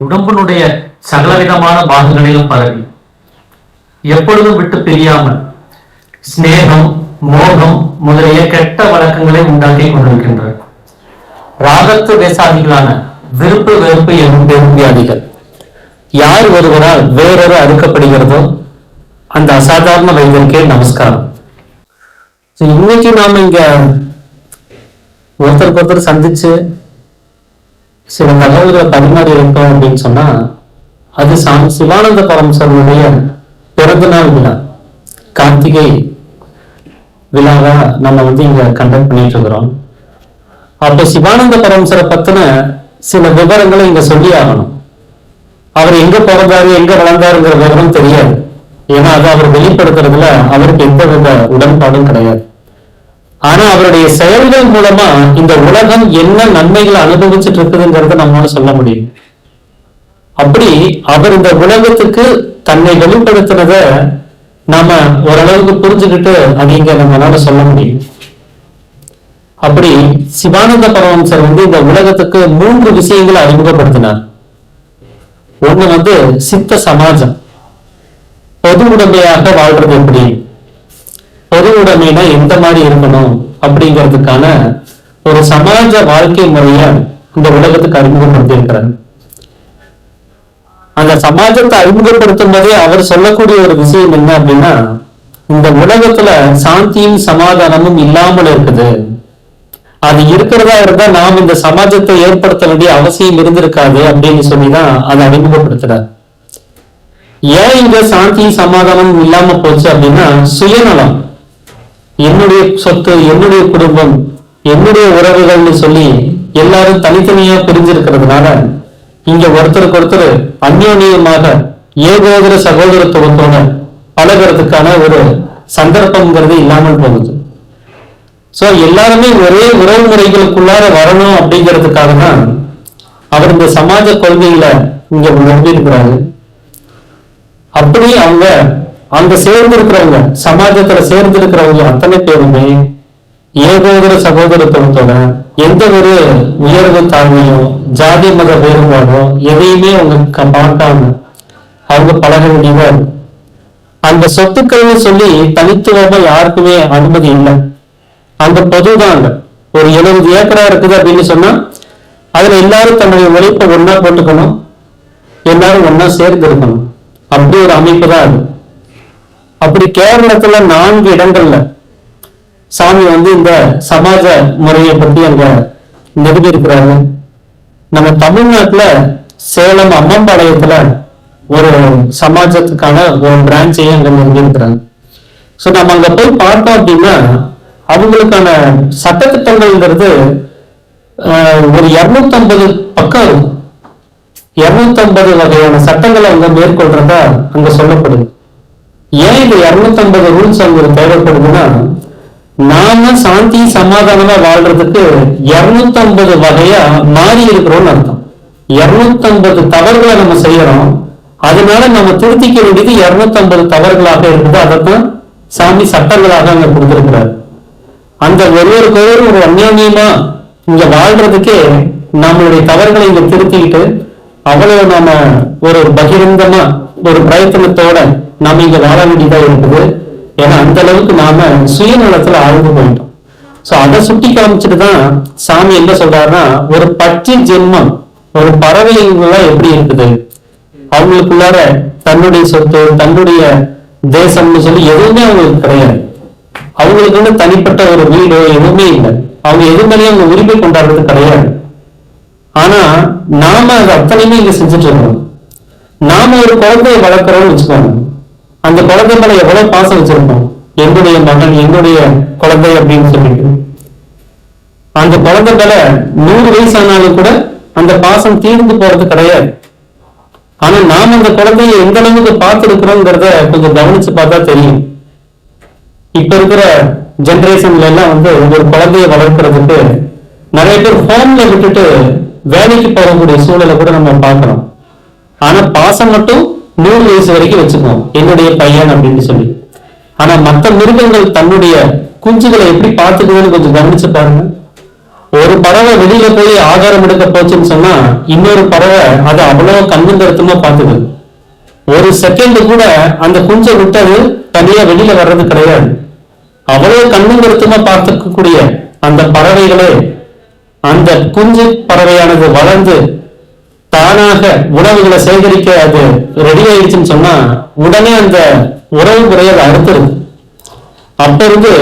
உடம்பினுடைய சகலவிதமான பாகங்களிலும் பரவி. எப்பொழுதும் விட்டு பிரியாமல் சிநேகம் மோகம் முதலிய கெட்ட வழக்கங்களை உண்டாக்கி கொண்டிருக்கின்றன ராகத்து வேசாதிகளான விருப்பு வெறுப்பு என்னும் பெரும் வியாதிகள் யார் ஒருவரால் வேறொரு அறுக்கப்படுகிறதோ அந்த அசாதாரண வைத்தியருக்கே நமஸ்காரம். இன்னைக்கு நாம இங்க ஒருத்தருக்கு ஒருத்தர் சந்திச்சு சில தகவல்களை பரிமாறி இருக்கோம் அப்படின்னு சொன்னா அது சாமி சிவானந்த பரமசருடைய பிறந்த நாள் விழா கார்த்திகை விழாவா நம்ம வந்து இங்க கண்டக்ட் பண்ணிட்டு இருக்கிறோம். அப்போ சிவானந்த பரமசரை பத்தின சில விவரங்களை இங்க சொல்லி ஆகணும். அவர் எங்க பிறந்தாரு எங்க வளர்ந்தாருங்கிற விவரம் தெரியாது. ஏன்னா அது அவர் வெளிப்படுத்துறதுல அவருக்கு எந்த வித உடன்பாடும் கிடையாது. ஆனா அவருடைய செயல்கள் மூலமா இந்த உலகம் என்ன நன்மைகளை அனுபவிச்சுட்டு இருக்குதுங்கிறத நம்மளால சொல்ல முடியும். அப்படி அவர் இந்த உலகத்துக்கு தன்னை வெளிப்படுத்தினத நாம ஓரளவுக்கு புரிஞ்சுக்கிட்டு அப்படிங்க நம்மளால சொல்ல முடியும். அப்படி சிவானந்த பரமஹம்சர் வந்து இந்த உலகத்துக்கு மூன்று விஷயங்களை அறிமுகப்படுத்தினார். ஒண்ணு வந்து சித்த சமாஜம். பொது உடைமையாக வாழ்றது எப்படி? பொது உடைமைனா எந்த மாதிரி இருக்கணும் அப்படிங்கிறதுக்கான ஒரு சமாஜ வாழ்க்கை முறைய இந்த உலகத்துக்கு அறிமுகப்படுத்தி இருக்கிறார் அந்த சமாஜத்தை அறிமுகப்படுத்தும் போதே அவர் சொல்லக்கூடிய ஒரு விஷயம் என்ன அப்படின்னா இந்த உலகத்துல சாந்தியும் சமாதானமும் இல்லாமல் இருக்குது. அது இருக்கிறதா இருந்தா நாம் இந்த சமாஜத்தை ஏற்படுத்த வேண்டிய அவசியம் இருந்திருக்காது அப்படின்னு சொல்லிதான் அதை அறிமுகப்படுத்துறார். ஏன் இங்க சாந்தியும் சமாதானமும் இல்லாம போச்சு அப்படின்னா சுயநலம். என்னுடைய சொத்து என்னுடைய குடும்பம் என்னுடைய உறவுகள்னு சொல்லி எல்லாரும் தனித்தனியா பிரிஞ்சிருக்கிறதுனால இங்க ஒருத்தருக்கு ஒருத்தர் அந்யோன்யமாக ஏகோதர சகோதரத்துவத்தோட பழகிறதுக்கான ஒரு சந்தர்ப்பம்ங்கிறது இல்லாமல் போகுது. சோ எல்லாருமே ஒரே உறவு முறைகளுக்குள்ளார வரணும் அப்படிங்கிறதுக்காக தான் அவர் இந்த சமாஜ கொள்கையில இங்க நம்பியிருக்கிறாரு அப்படி அவங்க அந்த சேர்ந்து இருக்கிறவங்க சமாஜத்துல சேர்ந்து இருக்கிறவங்க அத்தனை பேருமே ஏகோதர சகோதரத்துவத்தோட எந்த ஒரு உயர்வு தாழ்மையோ ஜாதி மத வேறுபாடோ எதையுமே அவங்க க- பார்க்காம அவங்க பழக வேண்டியதா அந்த சொத்துக்கள்னு சொல்லி தனித்துவமா யாருக்குமே அனுமதி இல்லை. அந்த பொதுதான் ஒரு எழுபது ஏக்கரா இருக்குது அப்படின்னு சொன்னா அதுல எல்லாரும் தன்னுடைய உழைப்பை ஒன்னா போட்டுக்கணும். எல்லாரும் ஒன்னா சேர்ந்து இருக்கணும் அப்படி ஒரு அமைப்பு தான் அது. அப்படி கேரளத்துல நான்கு இடங்கள்ல சாமி வந்து இந்த சமாஜ முறையை பற்றி அங்க நிறுவியிருக்கிறாரு நம்ம தமிழ்நாட்டுல சேலம் அம்மம்பாளையத்துல ஒரு சமாஜத்துக்கான ஒரு பிரான்ச்சையும் அங்க நிறுவியிருக்கிறாங்க ஸோ நம்ம அங்க போய் பார்த்தோம் அப்படின்னா அவங்களுக்கான சட்டத்திட்டங்கள்ங்கிறது ஆஹ், ஒரு இரநூத்தம்பது பக்கம் இருக்கும். இருநூத்தம்பது வகையான சட்டங்களை அங்க மேற்கொள்றதா அங்க சொல்லப்படுது. ஏன் இந்த இருநூத்தம்பது ரூல்ஸ் அவங்களுக்கு தேவைப்படுதுன்னா நாம சாந்தி சமாதானமா வாழ்றதுக்கு இருநூத்தம்பது வகையா மாறி இருக்கிறோம்னு அர்த்தம். இருநூத்தம்பது தவறுகளை நம்ம செய்யறோம். அதனால நம்ம திருத்திக்க வேண்டியது இருநூத்தம்பது தவறுகளாக இருக்குது. அதைத்தான் சாமி சட்டங்களாக அங்க கொடுத்திருக்கிறார். அந்த ஒவ்வொரு ஒருவர் ஒரு அந்யோன்யமா இங்க வாழ்றதுக்கே நம்மளுடைய தவறுகளை இங்க திருத்திக்கிட்டு அவ்வளவு நாம ஒரு பகிரங்கமா ஒரு பிரயத்தனத்தோட நாம இங்க வாழ வேண்டியதா இருக்குது. ஏன்னா அந்த அளவுக்கு நாம சுயநலத்துல ஆழ்ந்து போயிட்டோம். சோ அதை சுட்டி காமிச்சிட்டு தான் சாமி என்ன சொல்றாருன்னா ஒரு பச்சை ஜென்மம் ஒரு பறவைகள்லாம் எப்படி இருக்குது? அவங்களுக்குள்ளார தன்னுடைய சொத்து தன்னுடைய தேசம்னு சொல்லி எதுவுமே அவங்களுக்கு கிடையாது. அவங்களுக்குன்னு தனிப்பட்ட ஒரு வீடோ எதுவுமே இல்லை. அவங்க எது மேலேயும் அவங்க உரிமை கொண்டாடுறது கிடையாது. ஆனா நாம அது அத்தனையுமே இங்க செஞ்சுட்டு இருக்கோம். நாம ஒரு குழந்தையை வளர்க்குறோம்னு வச்சுக்கோங்க. அந்த குழந்தை மேல எவ்வளவு பாசம் வச்சிருக்கோம்? என்னுடைய மகன் என்னுடைய குழந்தை அப்படின்னு சொல்லிட்டு. அந்த குழந்தை மேல நூறு வயசு ஆனாலும் கூட அந்த பாசம் தீர்ந்து போறது கிடையாது. ஆனா நாம் அந்த குழந்தைய எந்த அளவுக்கு பார்த்துருக்கிறோங்கிறத கொஞ்சம் கவனிச்சு பார்த்தா தெரியும். இப்ப இருக்கிற ஜென்ரேஷன்ல எல்லாம் வந்து ஒரு குழந்தைய வளர்க்கறதுக்கு நிறைய பேர் ஹோம்ல விட்டுட்டு வேலைக்கு போகக்கூடிய சூழலை கூட நம்ம பார்க்கிறோம். ஆனா பாசம் மட்டும் நூறு வயசு வரைக்கும் வச்சுக்குவோம் என்னுடைய பையன் அப்படின்னு சொல்லி. ஆனா மற்ற மிருகங்கள் தன்னுடைய குஞ்சுகளை எப்படி பார்த்துக்குதுன்னு கொஞ்சம் கவனிச்சு பாருங்க. ஒரு பறவை வெளியில போய் ஆகாரம் எடுக்க போச்சுன்னு சொன்னா இன்னொரு பறவை அதை அவ்வளவு கண்ணும் கருத்துமா பார்த்துது ஒரு செகண்ட் கூட அந்த குஞ்சை விட்டது தனியா வெளியில வர்றது கிடையாது. அவ்வளவு கண்ணும் கருத்துமா பார்த்துக்கக்கூடிய அந்த பறவைகளே அந்த குஞ்சு பறவையானது வளர்ந்து தானாக உணவுகளை சேகரிக்க அது ரெடி ஆயிடுச்சுன்னு சொன்னா உடனே அந்த உறவு முறையை அதை அறுத்துருது. அப்ப இருந்து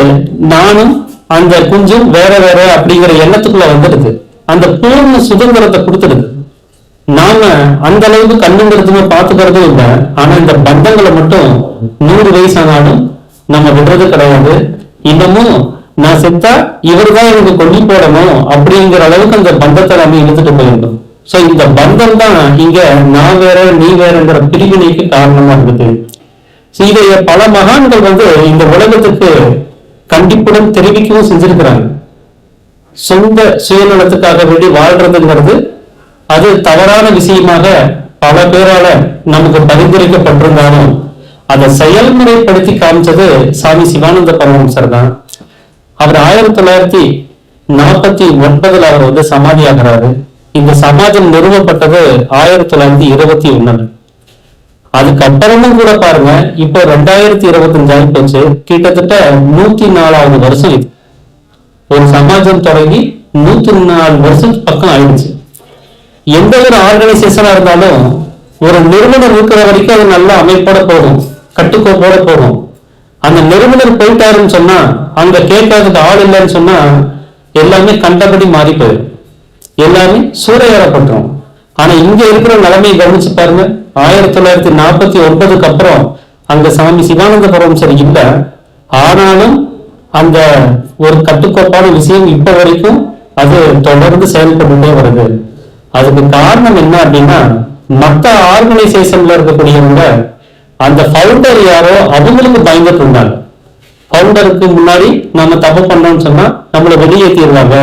நானும் அந்த குஞ்சும் வேற வேற அப்படிங்கிற எண்ணத்துக்குள்ள வந்துடுது. அந்த பூர்ண சுதந்திரத்தை கொடுத்துடுது. நாம அந்த அளவுக்கு கண்ணுங்கிறதுமே பார்த்துக்கிறதும் இல்லை. ஆனா இந்த பந்தங்களை மட்டும் நூறு வயசானாலும் நம்ம விடுறது கிடையாது. இன்னமும் நான் செத்தா இவர் தான் எனக்கு கொல்லி போடணும் அப்படிங்கிற அளவுக்கு அந்த பந்தத்தை நம்ம இழுத்துட்டு போயிருந்தோம் சோ இந்த பந்தம் தான் இங்க நான் வேற நீ வேறங்கிற பிரிவினைக்கு காரணமா இருக்குது இதைய பல மகான்கள் வந்து இந்த உலகத்துக்கு கண்டிப்புடன் தெரிவிக்கவும் செஞ்சிருக்கிறாங்க. சொந்த சுயநலத்துக்காக வேண்டி வாழ்றதுங்கிறது அது தவறான விஷயமாக பல பேரால நமக்கு பரிந்துரைக்கப்பட்டிருந்தாலும் அதை செயல்முறைப்படுத்தி காமிச்சது சாமி சிவானந்த பரமஹம்சர் தான். அவர் ஆயிரத்தி தொள்ளாயிரத்தி நாற்பத்தி ஒன்பதுல அவர் வந்து சமாதி ஆகிறாரு இந்த சமாஜம் நிறுவப்பட்டது ஆயிரத்தி தொள்ளாயிரத்தி இருபத்தி ஒண்ணுல. அதுக்கப்புறமும் கூட பாருங்க இப்போ ரெண்டாயிரத்தி இருபத்தஞ்சு ஆகி போச்சு. கிட்டத்தட்ட நூத்தி நாலாவது வருஷம் இது. ஒரு சமாஜம் தொடங்கி நூத்தி நாலு வருஷம் பக்கம் ஆயிடுச்சு. எந்த ஒரு ஆர்கனைசேஷனா இருந்தாலும் ஒரு நிறுவனம் இருக்கிற வரைக்கும் அது நல்ல அமைப்போட போகும். கட்டுக்கோப்போட போகும். அந்த நிறுவனர் போயிட்டாருன்னு சொன்னா அங்க கேட்கறதுக்கு ஆள் இல்லைன்னு சொன்னா எல்லாமே கண்டபடி மாறி போயிடும். எல்லாமே சூறையாடப்பட்டுரும் ஆனா இங்க இருக்கிற நிலைமையை கவனிச்சு பாருங்க. ஆயிரத்தி தொள்ளாயிரத்தி நாற்பத்தி ஒன்பதுக்கு அப்புறம் அங்க சாமி சிவானந்த பரமசர் இல்லை. ஆனாலும் அந்த ஒரு கட்டுக்கோப்பான விஷயம் இப்ப வரைக்கும் அது தொடர்ந்து செயல்பட்டுட்டே வருது. அதுக்கு காரணம் என்ன அப்படின்னா மத்த ஆர்கனைசேஷன்ல இருக்கக்கூடியவங்க அந்த ஃபவுண்டர் யாரோ அவங்களுக்கு பயந்துட்டு இருந்தாங்க. ஃபவுண்டருக்கு முன்னாடி நம்ம தப்பு பண்ணோம்னு சொன்னா நம்மளை வெளியேற்றிடுவாங்க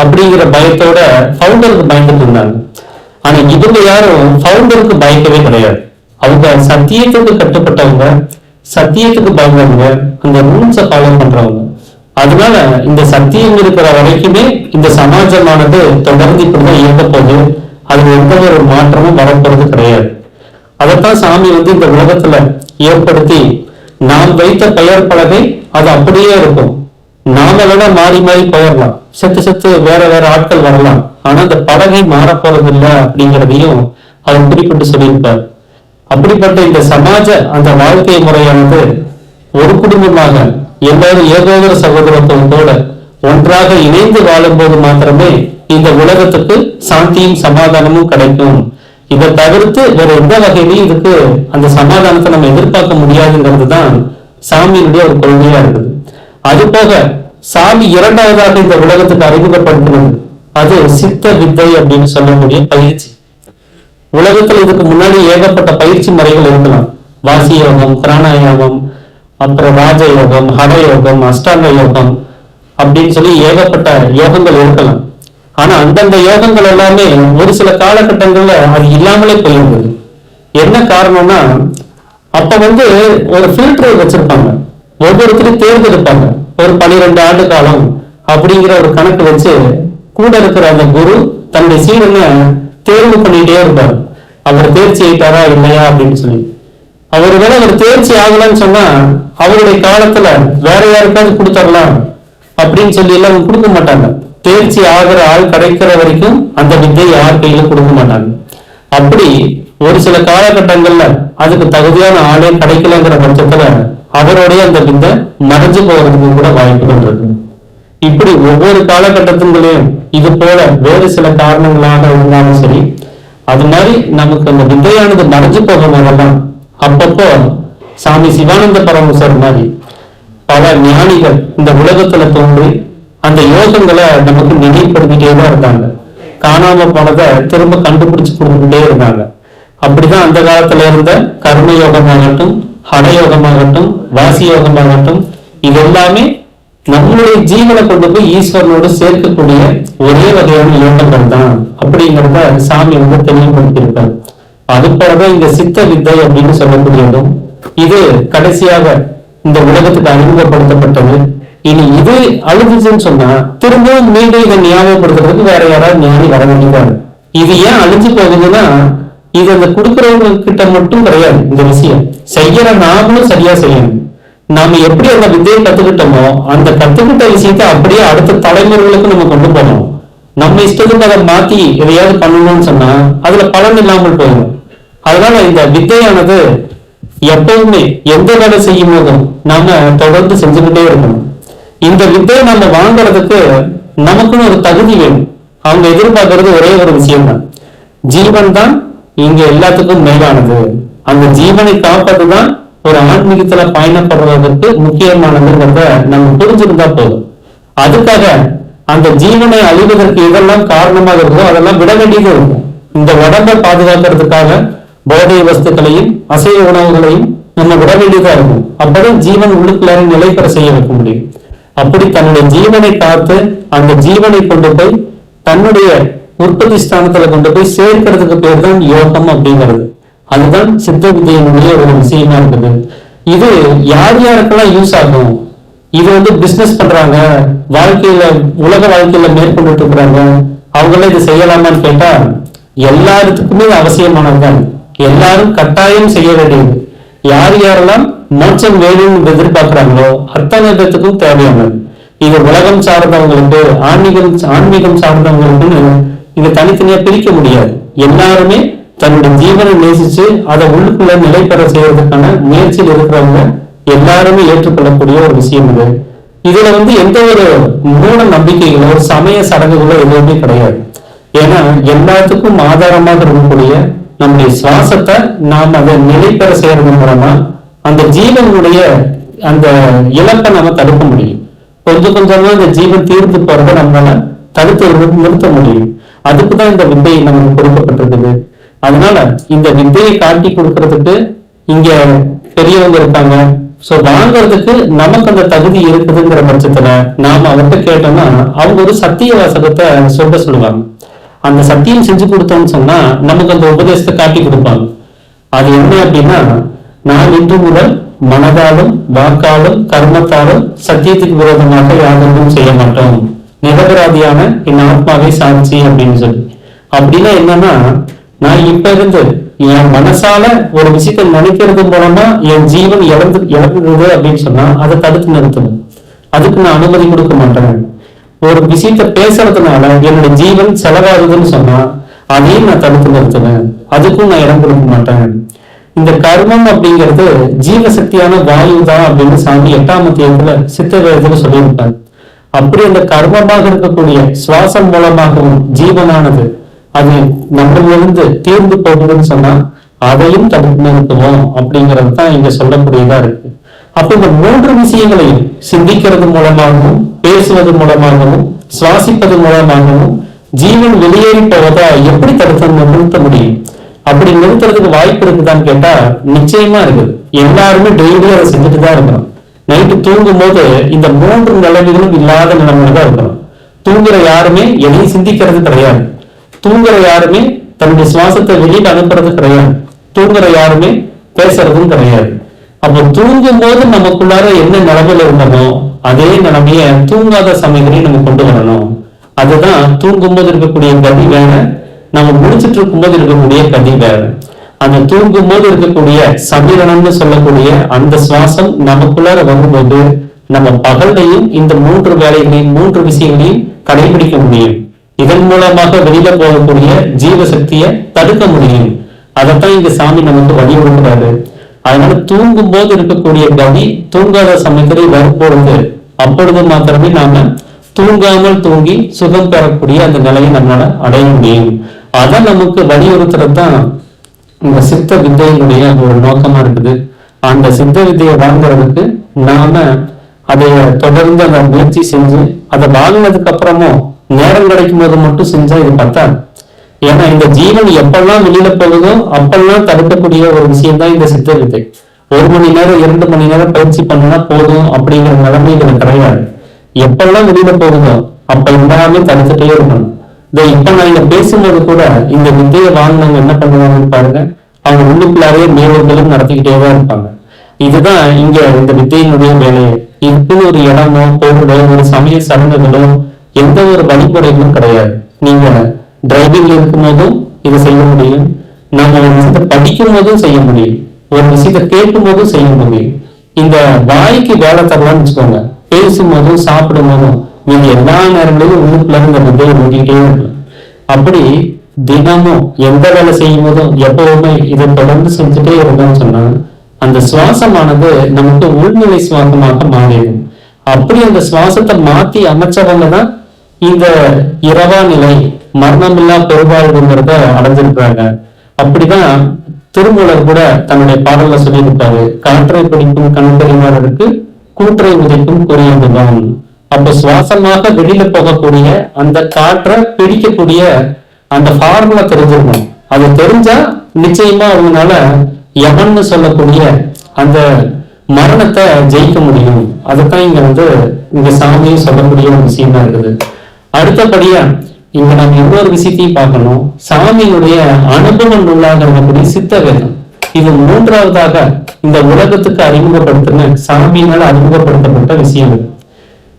அப்படிங்கிற பயத்தோட ஃபவுண்டருக்கு பயந்துட்டு இருந்தாங்க. ஆனா இவங்க யாரும் ஃபவுண்டருக்கு பயக்கவே கிடையாது. அவங்க சத்தியத்துக்கு கட்டுப்பட்டவங்க சத்தியத்துக்கு பயந்தவங்க அந்த ரூல்ஸை ஃபாலோ பண்றவங்க. அதனால இந்த சத்தியம் இருக்கிற வரைக்குமே இந்த சமாஜமானது தொடர்ந்து இப்படிதான் இயக்க போகுது. அது எந்த ஒரு மாற்றமும் வரப்போறது கிடையாது. அதைத்தான் சாமி வந்து இந்த உலகத்துல ஏற்படுத்தி நாம் வைத்த பெயர் பலகை அது அப்படியே இருக்கும். நாம வேணா மாறி மாறி போயிடலாம். செத்து செத்து வேற வேற ஆட்கள் வரலாம். ஆனா அந்த பலகை மாறப்போறதில்லை அப்படிங்கிறதையும் அவர் குறிப்பிட்டு சொல்லியிருப்பார். அப்படிப்பட்ட இந்த சமாஜ அந்த வாழ்க்கை முறையானது ஒரு குடும்பமாக எல்லாரும் ஏகோதர சகோதரத்துவத்தோட ஒன்றாக இணைந்து வாழும்போது மாத்திரமே இந்த உலகத்துக்கு சாந்தியும் சமாதானமும் கிடைக்கும். இதை தவிர்த்து வேற எந்த வகையிலையும் இதுக்கு அந்த சமாதானத்தை நம்ம எதிர்பார்க்க முடியாதுங்கிறது தான் சாமியினுடைய ஒரு கொள்கையா இருக்குது அது போக சாமி இரண்டாவதாக இந்த உலகத்துக்கு அறிமுகப்படுத்தினது. அது சித்த வித்தை அப்படின்னு சொல்லக்கூடிய பயிற்சி. உலகத்துல இதுக்கு முன்னாடி ஏகப்பட்ட பயிற்சி முறைகள் இருக்கலாம். வாசி யோகம் பிராணாயாமம் அப்புறம் ராஜயோகம் ஹடயோகம் அஷ்டாங்க யோகம் அப்படின்னு சொல்லி ஏகப்பட்ட யோகங்கள் இருக்கலாம். ஆனா அந்தந்த யோகங்கள் எல்லாமே ஒரு சில காலகட்டங்கள்ல அது இல்லாமலே போயிருந்தது. என்ன காரணம்னா அப்ப வந்து ஒரு ஃபில்டர் வச்சிருப்பாங்க. ஒவ்வொருத்தரும் தேர்ந்தெடுப்பாங்க. ஒரு ஆண்டு காலம் அப்படிங்கிற ஒரு கணக்கு வச்சு கூட இருக்கிற அந்த குரு தன்னுடைய சீடனை தேர்வு பண்ணிட்டே இருப்பார். அவர் தேர்ச்சி ஆயிட்டாரா இல்லையா அப்படின்னு சொல்லி. அவர் வேலை அவர் தேர்ச்சி ஆகலன்னு சொன்னா அவருடைய காலத்துல வேற யாருக்காவது கொடுத்துடலாம் அப்படின்னு சொல்லி எல்லாம் கொடுக்க மாட்டாங்க. தேர்ச்சி ஆகிற ஆள் கிடைக்கிற வரைக்கும் அந்த வித்தை யார் கையில கொடுக்க மாட்டாங்க. அப்படி ஒரு சில காலகட்டங்கள்ல அதுக்கு தகுதியான ஆளே கிடைக்கலங்கிற பட்சத்துல அவருடைய அந்த வித்தை மறைஞ்சு போகிறதுக்கு கூட வாய்ப்புகள் இருக்கு இப்படி ஒவ்வொரு காலகட்டத்திலையும் இது போல வேறு சில காரணங்களாக இருந்தாலும் சரி அது மாதிரி நமக்கு அந்த விந்தையானது மறைஞ்சு போகிறதெல்லாம் அப்பப்போ சாமி சிவானந்த பரமசர் மாதிரி பல ஞானிகள் இந்த உலகத்துல தோன்றி அந்த யோகங்களை நமக்கு நினைவுபடுத்திட்டே தான் இருந்தாங்க காணாம போனதை திரும்ப கண்டுபிடிச்சு கொடுத்துட்டே இருந்தாங்க. அப்படிதான் அந்த காலத்துல இருந்த கர்ம யோகமாகட்டும் ஹடயோகமாகட்டும் வாசி யோகமாகட்டும் இது எல்லாமே நம்மளுடைய ஜீவனை கொண்டு போய் ஈஸ்வரனோடு சேர்க்கக்கூடிய ஒரே வகையான யோகங்கள் தான் அப்படிங்கிறத சாமி வந்து தெளிவுபடுத்தியிருப்பார். அது போலதான் இந்த சித்த வித்தை அப்படின்னு சொல்லக்கூடியதும் இது கடைசியாக இந்த உலகத்துக்கு அறிமுகப்படுத்தப்பட்டது. இனி இது அழிஞ்சிச்சுன்னு சொன்னா திரும்பவும் மீண்டும் இதை ஞாபகப்படுத்துறதுக்கு வேற யாராவது ஞானி வர வேண்டியதாக இது ஏன் அழிஞ்சு போகுதுன்னா இது அந்த கொடுக்கறவங்க கிட்ட மட்டும் கிடையாது இந்த விஷயம். செய்யற நாமளும் சரியா செய்யணும். நாம எப்படி அந்த வித்தையை கத்துக்கிட்டோமோ அந்த கத்துக்கிட்ட விஷயத்தை அப்படியே அடுத்த தலைமுறைகளுக்கு நம்ம கொண்டு போகணும். நம்ம இஷ்டத்துக்கு அதை மாத்தி எதையாவது பண்ணணும்னு சொன்னா அதுல பலன் இல்லாமல் போயிடும். அதனால இந்த வித்தையானது எப்பவுமே எந்த வேலை செய்யும் போதும் நாம தொடர்ந்து செஞ்சுக்கிட்டே இருக்கணும். இந்த வித்தையை நம்ம வாங்குறதுக்கு நமக்குன்னு ஒரு தகுதி வேணும். அவங்க எதிர்பார்க்கறது ஒரே ஒரு விஷயம் தான் ஜீவன் தான் இங்க எல்லாத்துக்கும் மேலானது. அந்த ஜீவனை காப்பது தான் ஒரு ஆன்மீகத்துல பயணப்படுவதற்கு முக்கியமானதுங்கிறத நம்ம புரிஞ்சிருந்தா போதும். அதுக்காக அந்த ஜீவனை அழிவதற்கு எதெல்லாம் காரணமாக இருக்கோ அதெல்லாம் விட வேண்டியது இருக்கும். இந்த உடம்பை பாதுகாக்கிறதுக்காக போதை வஸ்துக்களையும் அசைவ உணவுகளையும் நம்ம விட வேண்டியதா இருக்கும். அப்பதான் ஜீவன் உள்ளுக்குள்ள நிலை பெற செய்ய வைக்க முடியும். அப்படி தன்னுடைய ஜீவனை காத்து அந்த ஜீவனை கொண்டு போய் தன்னுடைய உற்பத்தி ஸ்தானத்துல கொண்டு போய் சேர்க்கிறதுக்கு பேர் தான் யோகம் அப்படிங்கிறது. அதுதான் சித்த வித்தியினுடைய ஒரு விஷயமா இருக்குது. இது யார் யாருக்கெல்லாம் யூஸ் ஆகும்? இது வந்து பிசினஸ் பண்றாங்க வாழ்க்கையில உலக வாழ்க்கையில மேற்கொண்டுட்டு இருக்கிறாங்க. அவங்களே இது செய்யலாமான்னு கேட்டா எல்லாத்துக்குமே அவசியமானதுதான் எல்லாரும் கட்டாயம் செய்ய வேண்டியது. யார் யாரெல்லாம் மோட்சம் வேணும்னு எதிர்பார்க்கிறாங்களோ அத்தனை பேத்துக்கும் தேவையானது. இது உலகம் சார்ந்தவங்களுக்கு ஆன்மீகம் ஆன்மீகம் சார்ந்தவங்களுக்குன்னு இதை தனித்தனியா பிரிக்க முடியாது. எல்லாருமே தன்னுடைய ஜீவனை நேசிச்சு அதை உள்ளுக்குள்ள நிலை பெற செய்யறதுக்கான முயற்சியில் இருக்கிறவங்க எல்லாருமே ஏற்றுக்கொள்ளக்கூடிய ஒரு விஷயம் இது. இதுல வந்து எந்த ஒரு மூட நம்பிக்கைகளோ சமய சடங்குகளோ எதுவுமே கிடையாது. ஏன்னா எல்லாத்துக்கும் ஆதாரமாக இருக்கக்கூடிய நம்முடைய சுவாசத்தை நாம் அதை நிலை பெற செய்யறது மூலமா அந்த ஜீவனுடைய அந்த இலக்கை நாம தடுக்க முடியும். கொஞ்சம் கொஞ்சமா இந்த ஜீவன் தீர்ந்து போறதை நம்மளால தடுத்து நிறுத்த முடியும். அதுக்கு தான் இந்த வித்தை நமக்கு கொடுக்கப்பட்டிருக்குது. அதனால இந்த வித்தையை காட்டி கொடுக்கறதுக்கு இங்க பெரியவங்க இருக்காங்க. சோ வாங்குறதுக்கு நமக்கு அந்த தகுதி இருக்குதுங்கிற பட்சத்துல நாம அவர்கிட்ட கேட்டோம்னா அவங்க ஒரு சத்திய வாசகத்தை சொல்ல சொல்லுவாங்க. அந்த சத்தியம் செஞ்சு கொடுத்தோம்னு சொன்னா நமக்கு அந்த உபதேசத்தை காட்டி கொடுப்பாங்க. அது என்ன அப்படின்னா நான் இன்று முதல் மனதாலும் வாக்காலும் கர்மத்தாலும் சத்தியத்துக்கு விரோதமாக யாதொன்றும் செய்ய மாட்டோம். நிரபராதியான என் ஆத்மாவை சாட்சி அப்படின்னு சொல்லி. அப்படின்னா என்னன்னா நான் இப்ப இருந்து என் மனசால ஒரு விஷயத்தை நினைக்கிறது மூலமா என் ஜீவன் இழந்து இழந்தது அப்படின்னு சொன்னா அதை தடுத்து நிறுத்தணும். அதுக்கு நான் அனுமதி கொடுக்க மாட்டேன். ஒரு விஷயத்த பேசுறதுனால என்னோட ஜீவன் செலவாகுதுன்னு சொன்னா அதையும் நான் தடுத்து நிறுத்துவேன். அதுக்கும் நான் இடம் கொடுக்க மாட்டேன். இந்த கர்மம் அப்படிங்கிறது ஜீவசக்தியான வாயு தான் அப்படின்னு சாமி எட்டாம் தேதியில சித்த வேதத்துல சொல்லியிருப்பாங்க அப்படி அந்த கர்மமாக இருக்கக்கூடிய சுவாசம் மூலமாகவும் ஜீவனானது அது நம்மளிலிருந்து தீர்ந்து போகுதுன்னு சொன்னா அதையும் தடுத்து நிறுத்துவோம் அப்படிங்கிறது தான் இங்க சொல்லக்கூடியதா இருக்கு. அப்ப இந்த மூன்று விஷயங்களையும் சிந்திக்கிறது மூலமாகவும் பேசுவது மூலமாகவும் சுவாசிப்பது மூலமாகவும் ஜீவன் வெளியேறி போவதா எப்படி தடுத்து நிறுத்த முடியும்? அப்படி நிறுத்துறதுக்கு வாய்ப்பு இருக்குதான்னு கேட்டா நிச்சயமா இருக்குது. எல்லாருமே டெய்லி அதை செஞ்சுட்டு தான் இருக்கிறோம் நைட்டு தூங்கும் போது இந்த மூன்று நிலைமைகளும் இல்லாத நிலைமையில தான் இருக்கணும். தூங்குற யாருமே எதையும் சிந்திக்கிறது கிடையாது. தூங்குற யாருமே தன்னுடைய சுவாசத்தை வெளியில அனுப்புறது கிடையாது. தூங்குற யாருமே பேசுறதும் கிடையாது. அப்போ தூங்கும் போது நமக்குள்ளார என்ன நிலைமையில இருந்தோமோ அதே நிலைமைய தூங்காத சமயங்களையும் நம்ம கொண்டு வரணும். அதுதான் தூங்கும் போது இருக்கக்கூடிய கதி வேற நம்ம முடிச்சிட்டு இருக்கும்போது இருக்கக்கூடிய கதி வேற அந்த தூங்கும் போது இருக்கக்கூடிய சபீரணம்னு சொல்லக்கூடிய அந்த சுவாசம் நமக்குள்ளார வரும்போது நம்ம பகல்லையும் இந்த மூன்று வேலைகளையும் மூன்று விஷயங்களையும் கடைபிடிக்க முடியும். இதன் மூலமாக வெளியில போகக்கூடிய ஜீவ சக்தியை தடுக்க முடியும். அதைத்தான் இங்க சாமி நமக்கு வழிபடுகிறாரு அதனால தூங்கும் போது இருக்கக்கூடிய கவி தூங்காத சமயத்தில் வரும்பொழுது அப்பொழுது மாத்திரமே நாம தூங்காமல் தூங்கி சுகம் பெறக்கூடிய அந்த நிலையை நம்மளால அடைய முடியும். அதை நமக்கு வலியுறுத்துறது தான் இந்த சித்த வித்தையினுடைய ஒரு நோக்கமா இருக்குது. அந்த சித்த வித்தையை வாங்குறதுக்கு நாம அதை தொடர்ந்து அந்த முயற்சி செஞ்சு அதை வாங்கினதுக்கு அப்புறமும் நேரம் கிடைக்கும் போது மட்டும் செஞ்சா இது பத்தாது. ஏன்னா இந்த ஜீவன் எப்பெல்லாம் வெளியில போகுதோ அப்பெல்லாம் தடுக்கக்கூடிய ஒரு விஷயம் தான் இந்த சித்த வித்தை. ஒரு மணி நேரம் இரண்டு மணி நேரம் பயிற்சி பண்ணினா போதும் அப்படிங்கிற நிலைமை இதுல கிடையாது. எப்பெல்லாம் வெளியில போகுதோ அப்ப எல்லாமே தடுத்துட்டே இருக்கணும். இந்த இப்ப நான் பேசும்போது கூட இந்த வித்தையை வாங்கினவங்க என்ன பண்ணுவாங்கன்னு பாருங்க. அவங்க உள்ளுக்குள்ளாரே மேலும் நடத்திக்கிட்டே தான் இருப்பாங்க. இதுதான் இங்க இந்த வித்தையினுடைய வேலையை இதுக்குன்னு ஒரு இடமோ பொருளோ ஒரு சமய சடங்குகளோ எந்த ஒரு வழிமுறைகளும் கிடையாது. நீங்க டிரைவிங்ல இருக்கும் போதும் இதை செய்ய முடியும். நம்ம ஒரு விஷயத்தை படிக்கும் போதும் செய்ய முடியும். ஒரு விஷயத்தை கேட்கும் போதும் செய்ய முடியும். இந்த வாய்க்கு வேலை தரலாம்னு வச்சுக்கோங்க. பேசும் போதும் சாப்பிடும் போதும் நீங்க எல்லா நேரங்களிலும் உள்ளுக்குள்ள இந்த விதையை ஓட்டிக்கிட்டே இருக்கலாம் அப்படி தினமும் எந்த வேலை செய்யும் போதும் எப்பவுமே இதை தொடர்ந்து செஞ்சுட்டே இருந்தோம்னு சொன்னா அந்த சுவாசமானது நமக்கு உள்நிலை சுவாசமாக மாறிடும். அப்படி அந்த சுவாசத்தை மாத்தி அமைச்சவங்க தான் இந்த இரவா நிலை மரணமில்லா பெருவாழ்வுங்கிறத அடைஞ்சிருக்கிறாங்க. அப்படிதான் திருமூலர் கூட தன்னுடைய பாடல்ல சொல்லியிருப்பாரு. காற்றை பிடிக்கும் கண்கறிமாறருக்கு கூற்றை உதைக்கும் குறையாதுதான் அப்ப சுவாசமாக வெளியில போகக்கூடிய அந்த காற்றை பிடிக்கக்கூடிய அந்த ஃபார்முலா தெரிஞ்சிருக்கணும். அது தெரிஞ்சா நிச்சயமா அவங்களால எவன்னு சொல்லக்கூடிய அந்த மரணத்தை ஜெயிக்க முடியும். அதுதான் இங்க வந்து இங்க சாமியும் சொல்லக்கூடிய ஒரு விஷயமா இருக்குது. அடுத்தபடியா இங்க நம்ம இன்னொரு விஷயத்தையும் பார்க்கணும். சாமியினுடைய அனுபவ நூலாக இருக்கக்கூடிய சித்த வேதம் இது மூன்றாவதாக இந்த உலகத்துக்கு அறிமுகப்படுத்தின சாமியினால் அறிமுகப்படுத்தப்பட்ட விஷயம்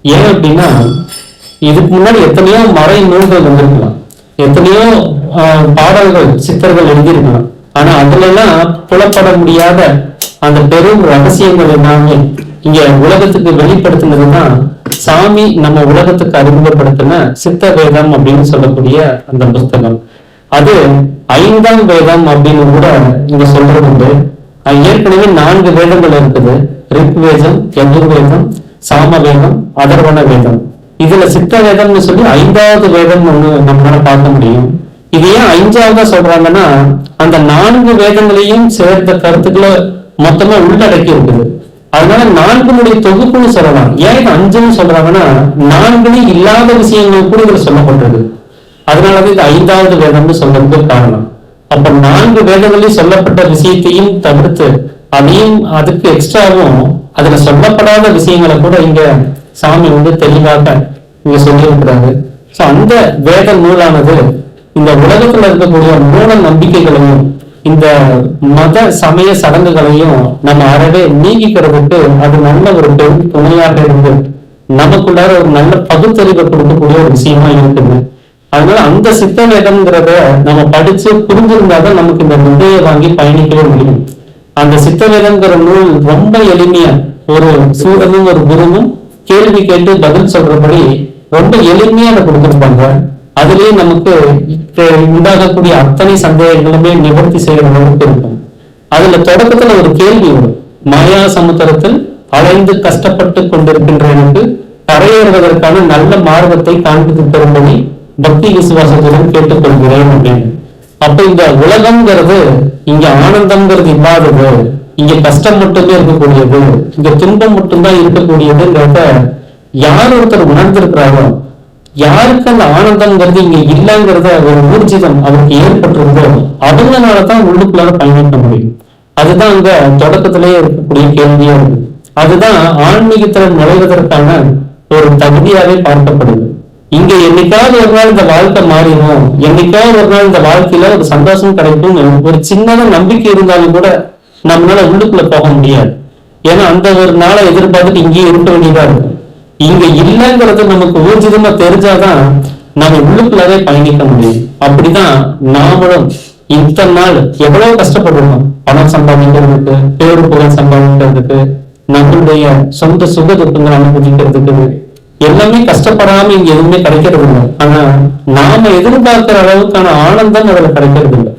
ஏன் அப்படின்னா இதுக்கு முன்னாடி எத்தனையோ மறை நூல்கள் வந்திருக்கலாம். எத்தனையோ ஆஹ், பாடல்கள் சித்தர்கள் எழுதியிருக்கலாம். ஆனா அதுல எல்லாம் புலப்பட முடியாத அந்த பெரும் ரகசியங்கள் எல்லாமே இங்க உலகத்துக்கு வெளிப்படுத்தினதுதான் சாமி நம்ம உலகத்துக்கு அறிமுகப்படுத்தின சித்த வேதம் அப்படின்னு சொல்லக்கூடிய அந்த புஸ்தகம் அது ஐந்தாம் வேதம் அப்படின்னு கூட இங்க சொல்றது உண்டு ஏற்கனவே நான்கு வேதங்கள் இருக்குது. ரிக் வேதம் யஜுர்வேதம் சாம வேதம் அதர்வன வேதம். இதுல சித்த வேதம்னு சொல்லி ஐந்தாவது வேதம் ஒண்ணு நம்மளால பார்க்க முடியும். இது ஏன் அஞ்சாவதா சொல்றாங்கன்னா அந்த நான்கு வேதங்களையும் சேர்ந்த கருத்துக்களை மொத்தமா உள்ளடக்கி இருக்குது. அதனால நான்குனுடைய தொகுப்புன்னு சொல்லலாம். ஏன் இது அஞ்சுன்னு சொல்றாங்கன்னா நான்குலையும் இல்லாத விஷயங்கள் கூட இதுல சொல்லப்பட்டிருக்கு. அதனாலதான் இது ஐந்தாவது வேதம்னு சொல்றதுக்கு காரணம். அப்ப நான்கு வேதங்களில் சொல்லப்பட்ட விஷயத்தையும் தவிர்த்து அதையும் அதுக்கு எக்ஸ்ட்ராவும் அதுல சொல்லப்படாத விஷயங்களை கூட இங்க சாமி வந்து தெளிவாக இங்க சொல்லியிருக்கிறாரு. சோ அந்த வேத நூலானது இந்த உலகத்துல இருக்கக்கூடிய மூட நம்பிக்கைகளையும் இந்த மத சமய சடங்குகளையும் நம்ம அறவே நீக்கிக்கிறதுக்கு அது நல்ல ஒரு பெரும் துணையாக இருந்து நமக்குள்ளார ஒரு நல்ல பகுத்தறிவை கொடுக்கக்கூடிய ஒரு விஷயமா இருக்குது அதனால அந்த சித்த வேதம்ங்கிறத நம்ம படிச்சு புரிஞ்சிருந்தாதான் நமக்கு இந்த விதையை வாங்கி பயணிக்கவே முடியும். அந்த சித்தவேதங்கிற நூல் ரொம்ப எளிமையா ஒரு சூடனும் ஒரு குருவும் கேள்வி கேட்டு பதில் சொல்றபடி ரொம்ப எளிமையா அதை கொடுத்திருப்பாங்க. அதுலயே நமக்கு உண்டாகக்கூடிய அத்தனை சந்தேகங்களுமே நிவர்த்தி செய்யற அளவுக்கு இருக்கும். அதுல தொடக்கத்துல ஒரு கேள்வி வரும். மாயா சமுத்திரத்தில் அலைந்து கஷ்டப்பட்டு கொண்டிருக்கின்ற எனக்கு கரையேறுவதற்கான நல்ல மார்க்கத்தை காண்பித்து தரும்படி பக்தி விசுவாசத்துடன் கேட்டுக்கொள்கிறேன் அப்படின்னு. அப்ப இந்த உலகம்ங்கிறது இங்க ஆனந்தம்ங்கிறது இல்லாதது. இங்க கஷ்டம் மட்டுமே இருக்கக்கூடியது. இங்க துன்பம் மட்டும்தான் இருக்கக்கூடியதுங்கிறத யார் ஒருத்தர் உணர்ந்திருக்கிறாரோ யாருக்கு அந்த ஆனந்தம்ங்கிறது இங்க இல்லைங்கிறத ஒரு ஊர்ஜிதம் அவருக்கு ஏற்பட்டிருந்தோ அவங்களால தான் உள்ளுக்குள்ளார பயணிக்க முடியும். அதுதான் அங்க தொடக்கத்திலேயே இருக்கக்கூடிய கேள்வியா இருக்கு அதுதான் ஆன்மீகத்தில் நுழைவதற்கான ஒரு தகுதியாவே பார்க்கப்படுது. இங்க என்னைக்காவது ஒரு நாள் இந்த வாழ்க்கை மாறிடும் என்னைக்காவது ஒரு நாள் இந்த வாழ்க்கையில ஒரு சந்தோஷம் கிடைக்கும் ஒரு சின்னத நம்பிக்கை இருந்தாலும் கூட நம்மளால உள்ளுக்குள்ள போக முடியாது. ஏன்னா அந்த ஒரு நாளை எதிர்பார்த்துட்டு இங்கேயே இருக்க வேண்டியதா இருக்கும். இங்க இல்லைங்கிறது நமக்கு ஊர்ஜிதமா தெரிஞ்சாதான் நம்ம உள்ளுக்குள்ளவே பயணிக்க முடியும். அப்படிதான் நாமளும் இத்தனை நாள் எவ்வளவு கஷ்டப்படுறோம். பணம் சம்பாதிக்கிறதுக்கு பேரு புகழ் சம்பாதிக்கிறதுக்கு நம்மளுடைய சொந்த சுக துக்கங்களை அனுபவிக்கிறதுக்கு. எல்லாமே கஷ்டப்படாம இங்க எதுவுமே கிடைக்கிறது இல்லை ஆனா நாம எதிர்பார்க்கிற அளவுக்கான ஆனந்தம் அதுல கிடைக்கிறது இல்லை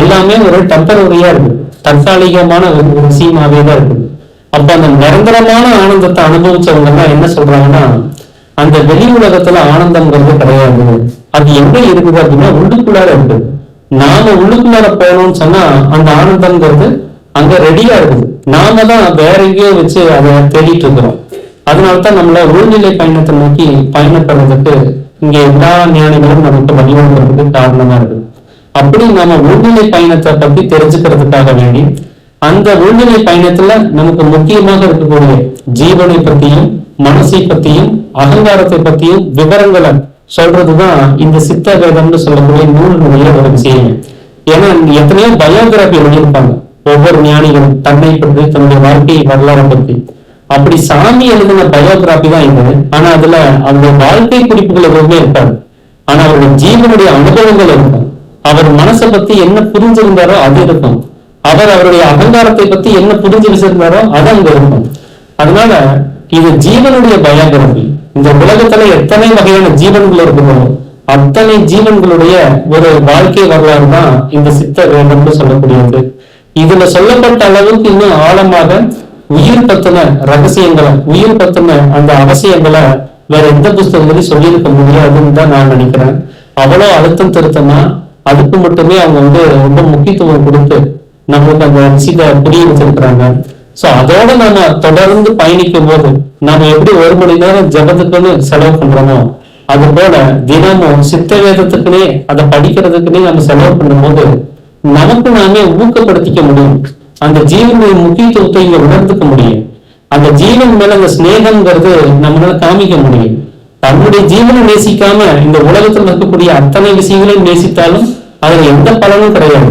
எல்லாமே ஒரு டெம்பரரியா இருக்கு. தற்காலிகமான ஒரு ஒரு விஷயமாவே தான் இருக்குது அப்ப அந்த நிரந்தரமான ஆனந்தத்தை அனுபவிச்சவங்க எல்லாம் என்ன சொல்றாங்கன்னா அந்த வெளி உலகத்துல ஆனந்தம்ங்கிறது கிடையாது. அது எங்க இருக்குது அப்படின்னா உள்ளுக்குள்ளார இருக்குது. நாம உள்ளுக்குள்ளார போகணும்னு சொன்னா அந்த ஆனந்தம்ங்கிறது அங்க ரெடியா இருக்குது. நாம தான் வேற எங்கேயோ வச்சு அதை தேடிட்டு இருக்கிறோம். அதனால்தான் நம்மள உள்நிலை பயணத்தை நோக்கி பயணப்படுறதுக்கு இங்க எல்லா ஞானிகளும் நமக்கு வழிவகுறதுக்கு காரணமா இருக்கு. அப்படி நம்ம உள்நிலை பயணத்தை பத்தி தெரிஞ்சுக்கிறதுக்காக வேண்டி அந்த உள்நிலை பயணத்துல நமக்கு முக்கியமாக இருக்கக்கூடிய ஜீவனை பத்தியும் மனசை பத்தியும் அகங்காரத்தை பத்தியும் விவரங்களை சொல்றதுதான் இந்த சித்த வேதம்னு சொல்லக்கூடிய நூலினுடைய ஒரு விஷயம் ஏன்னா எத்தனையோ பயோகிராபி எழுதியிருப்பாங்க ஒவ்வொரு ஞானிகளும் தன்னை பற்றி தன்னுடைய வாழ்க்கை வரலாறை பற்றி. அப்படி சாமி எழுதின பயோகிராபி தான் இது. ஆனா அதுல அவருடைய வாழ்க்கை குறிப்புகள் எதுவுமே இருக்காது. ஆனா அவருடைய ஜீவனுடைய அனுபவங்கள் இருக்கும். அவர் மனசை பத்தி என்ன புரிஞ்சிருந்தாரோ அது இருக்கும். அவர் அவருடைய அகங்காரத்தை பத்தி என்ன புரிஞ்சு வச்சிருந்தாரோ அது அங்க இருக்கும். அதனால இது ஜீவனுடைய பயோகிராபி இந்த உலகத்துல எத்தனை வகையான ஜீவன்கள் இருக்குமோ அத்தனை ஜீவன்களுடைய ஒரு வாழ்க்கை வரலாறு தான் இந்த சித்த வேதம்னு சொல்லக்கூடியது. இதுல சொல்லப்பட்ட அளவுக்கு இன்னும் ஆழமாக உயிர் பத்தின ரகசியங்களை உயிர் பத்தின அந்த அவசியங்களை வேற எந்த புஸ்தகங்களையும் சொல்லியிருக்க முடியாதுன்னு தான் நான் நினைக்கிறேன். அவ்வளவு அழுத்தம் திருத்தமா அதுக்கு மட்டுமே அவங்க வந்து ரொம்ப முக்கியத்துவம் கொடுத்து நம்மளுக்கு அந்த விஷயத்தை புரிய வச்சிருக்கிறாங்க. சோ அதோட நாம தொடர்ந்து பயணிக்கும் போது நாம எப்படி ஒரு மணி நேரம் ஜபத்துக்குன்னு செலவு பண்றோமோ அது போல தினமும் சித்த வேதத்துக்குன்னே அதை படிக்கிறதுக்குனே நம்ம செலவு பண்ணும்போது நமக்கு நாமே ஊக்கப்படுத்திக்க முடியும். அந்த ஜீவனுடைய முக்கியத்துவத்தை இங்க உணர்ந்துக்க முடியும். அந்த ஜீவன் மேல அந்த ஸ்நேகம்ங்கிறது நம்மளால காமிக்க முடியும். தன்னுடைய ஜீவனை நேசிக்காம இந்த உலகத்தில் இருக்கக்கூடிய அத்தனை விஷயங்களையும் நேசித்தாலும் அதுல எந்த பலனும் கிடையாது.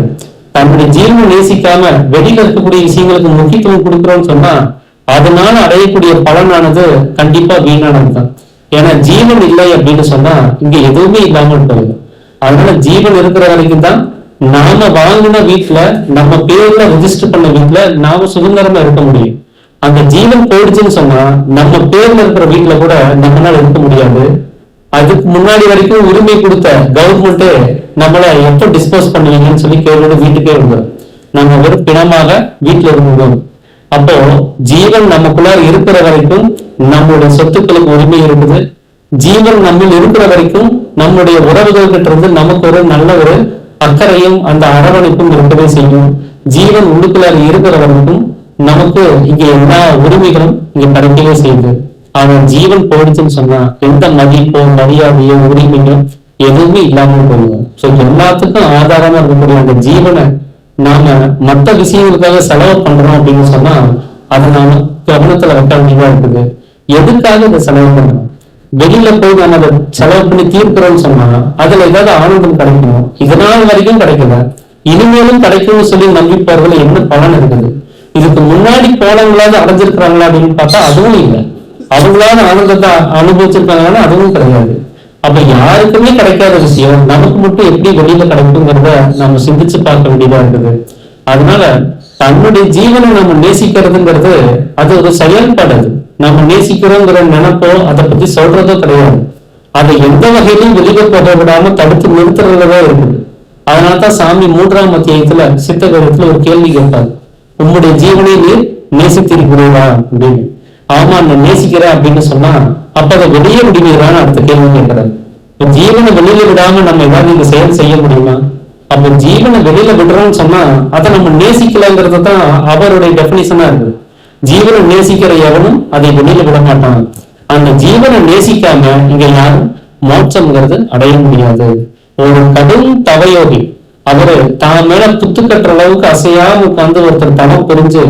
தன்னுடைய ஜீவனை நேசிக்காம வெளியில இருக்கக்கூடிய விஷயங்களுக்கு முக்கியத்துவம் கொடுக்குறோம்னு சொன்னா அதனால அடையக்கூடிய பலனானது கண்டிப்பா வீணானது தான் ஏன்னா ஜீவன் இல்லை அப்படின்னு சொன்னா இங்க எதுவுமே இல்லாமல் போயிடும். அதனால ஜீவன் இருக்கிற வரைக்கும் தான் நாம வாங்கின வீட்டுல நம்ம பேர்ல ரெஜிஸ்டர் பண்ண வீட்டுல நாம சுதந்திரமா இருக்க முடியும். அந்த ஜீவன் போயிடுச்சுன்னு சொன்னா நம்ம பேர்ல இருக்கிற வீட்டுல கூட நம்மளால இருக்க முடியாது. அதுக்கு முன்னாடி வரைக்கும் உரிமை கொடுத்த கவர்மெண்ட் நம்மள எப்ப டிஸ்போஸ் பண்ணுவீங்கன்னு சொல்லி கேள்வியோட வீட்டுக்கே இருந்தோம். நம்ம ஒரு பிணமாக வீட்டுல இருந்தோம். அப்போ ஜீவன் நமக்குள்ள இருக்கிற வரைக்கும் நம்மளுடைய சொத்துக்களுக்கு உரிமை இருக்குது ஜீவன் நம்மில் இருக்கிற வரைக்கும் நம்முடைய உறவுகள் கிட்ட இருந்து நமக்கு ஒரு நல்ல ஒரு அக்கறையும் அந்த அரவணைப்பும் இருக்கவே செய்யும் ஜீவன் உள்ளுக்குள்ளார இருக்கிறவர்களுக்கும் நமக்கு இங்க எல்லா உரிமைகளும் இங்க கிடைக்கவே செய்யுது. அவன் ஜீவன் போயிடுச்சுன்னு சொன்னா எந்த மதிப்போ மரியாதையோ உரிமையோ எதுவுமே இல்லாமல் போயிடும். சோ எல்லாத்துக்கும் ஆதாரமா இருக்கக்கூடிய அந்த ஜீவனை நாம மத்த விஷயங்களுக்காக செலவு பண்றோம் அப்படின்னு சொன்னா அதை நாம கவனத்துல வைக்க வேண்டியதா இருக்குது. எதுக்காக இதை செலவு பண்றோம்? வெளியில போய் நம்ம அதை செலவு பண்ணி தீர்க்கிறோம்னு சொன்னா அதுல ஏதாவது ஆனந்தம் கிடைக்கணும் இதனால் வரைக்கும் கிடைக்கல. இனிமேலும் கிடைக்கும்னு சொல்லி நம்பிப்பவர்கள் என்ன பலன் இருக்குது? இதுக்கு முன்னாடி போனவங்களாவது அடைஞ்சிருக்கிறாங்களா அப்படின்னு பார்த்தா அதுவும் இல்லை. அவங்களாவது ஆனந்தத்தை அனுபவிச்சிருக்காங்கன்னா அதுவும் கிடையாது. அப்ப யாருக்குமே கிடைக்காத விஷயம் நமக்கு மட்டும் எப்படி வெளியில கிடைக்குங்கிறத நம்ம சிந்திச்சு பார்க்க வேண்டியதா இருக்குது. அதனால தன்னுடைய ஜீவனை நம்ம நேசிக்கிறதுங்கிறது அது ஒரு செயல்பாடு அது நம்ம நேசிக்கிறோங்கிற நினைப்போ அதை பத்தி சொல்றதோ கிடையாது. அதை எந்த வகையிலும் வெளியே போக விடாம தடுத்து நிறுத்துறதுதான் இருக்குது. அதனாலதான் சாமி மூன்றாம் அத்தியாயத்துல சித்த வேதத்துல ஒரு கேள்வி கேட்பாரு. உம்முடைய ஜீவனை நீர் நேசித்திருக்கிறீரா? அப்படின்னு. ஆமா நான் நேசிக்கிறேன் அப்படின்னு சொன்னா அப்ப அதை வெளியே விடுவீரான்னு அடுத்த கேள்வி கேட்கிறாரு. ஜீவனை வெளியில விடாம நம்ம ஏதாவது இந்த செயல் செய்ய முடியுமா? அப்ப ஜீவனை வெளியில விடுறோம்னு சொன்னா அதை நம்ம நேசிக்கலங்கிறது தான் அவருடைய டெபினிஷனா இருக்கு ஜீவனை நேசிக்கிற எவனும் அதை வெளியில விட மாட்டான். அந்த ஜீவனை நேசிக்காம இங்க யாரும் மோட்சம்ங்கிறது அடைய முடியாது. ஒரு கடும் தவயோகி அவரு தான் மேல புத்து கட்டுற அளவுக்கு அசையாம உட்கார்ந்து ஒருத்தர் தவம் புரிஞ்சு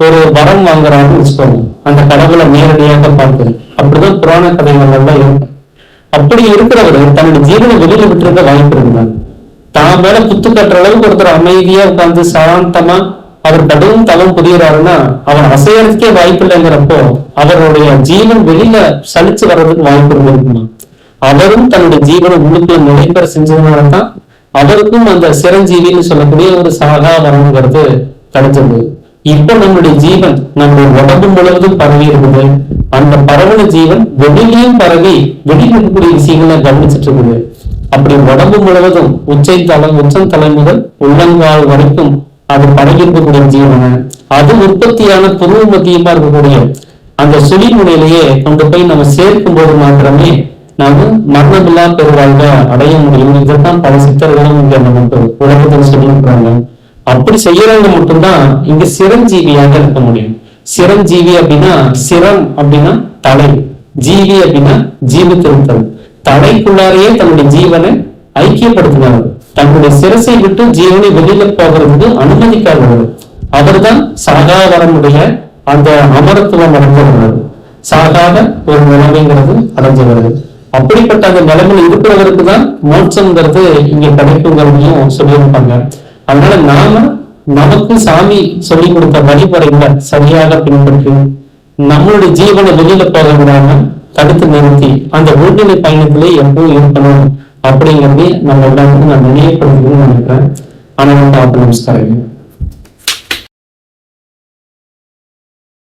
ஒரு வரம் வாங்குறாருன்னு வச்சுக்கோங்க. அந்த கடவுளை நேரடியாக பார்த்து. அப்படிதான் புராண கதைகள் எல்லாம் இருக்கு. அப்படி இருக்கிறவர் தன்னுடைய ஜீவனை வெளியில விட்டுருக்க வாய்ப்பு இருந்தாங்க தான் மேல புத்து கட்டுற அளவுக்கு ஒருத்தர் அமைதியா உட்கார்ந்து சாந்தமா அவர் கடும் தவம் புரியுறாருன்னா அவர் அசையறதுக்கே வாய்ப்பு இல்லைங்கிறப்போ அவருடைய ஜீவன் வெளியில சலிச்சு வர்றதுக்கு வாய்ப்பு இருந்திருக்குமா? அவரும் தன்னுடைய ஜீவனை உள்ளுக்குள்ள நுழைபெற செஞ்சதுனாலதான் அவருக்கும் அந்த சிரஞ்சீவின்னு சொல்லக்கூடிய ஒரு சாகா வரங்கிறது கிடைச்சது இப்ப நம்முடைய ஜீவன் நம்முடைய உடம்பு முழுவதும் பரவி இருக்குது. அந்த பரவன ஜீவன் வெளியிலையும் பரவி வெளியில் இருக்கக்கூடிய விஷயங்களை கவனிச்சிட்டு இருக்குது. அப்படி உடம்பு முழுவதும் உச்சை தலை உச்சம் தலை முதல் உள்ளங்கால் வரைக்கும் அது பரவி இருக்கக்கூடிய ஜீவனை. அது உற்பத்தியான புருவ மத்தியமா இருக்கக்கூடிய அந்த சுழிமுனையிலேயே கொண்டு போய் நம்ம சேர்க்கும் போது மாத்திரமே நாம மரணமில்லா பெருவாழ்க அடைய முடியும். இதைத்தான் பல சித்தர்களும் இங்க நமக்கு உலகத்தில் சொல்லியிருக்கிறாங்க. அப்படி செய்யறவங்க மட்டும்தான் இங்க சிரஞ்சீவியாக இருக்க முடியும். சிரஞ்சீவி அப்படின்னா சிரம் அப்படின்னா தலை ஜீவி அப்படின்னா ஜீவித்திருத்தல் தடைக்குள்ளாரையே தன்னுடைய ஜீவனை ஐக்கியப்படுத்தினார். தன்னுடைய சிரசை விட்டு ஜீவனை வெளியில போகிறதுக்கு அனுமதிக்காதவர். அவர்தான் சாகாவரமுடைய அந்த அமரத்துவம் அடைந்தவர்கள் சாகாத ஒரு நிலைமைங்கிறது அடைஞ்சவர்கள். அப்படிப்பட்ட அந்த நிலைமையில இருக்கிறவருக்கு தான் மோட்சம்ங்கிறது இங்க கிடைக்குங்கிறதையும் சொல்லியிருப்பாங்க. அதனால நாம நமக்கு சாமி சொல்லி கொடுத்த வழிமுறைகளை சரியாக பின்பற்றி நம்மளுடைய ஜீவனை வெளியில போக விடாம தடுத்து நிறுத்தி அந்த உள்நிலை பயணத்திலே எப்போ இருக்கணும் அப்படிங்கிறதே நம்ம எல்லாருக்கும் நான் நினைவுபடுத்தணும்னு நினைக்கிறேன். ஆனால் நமஸ்காரம்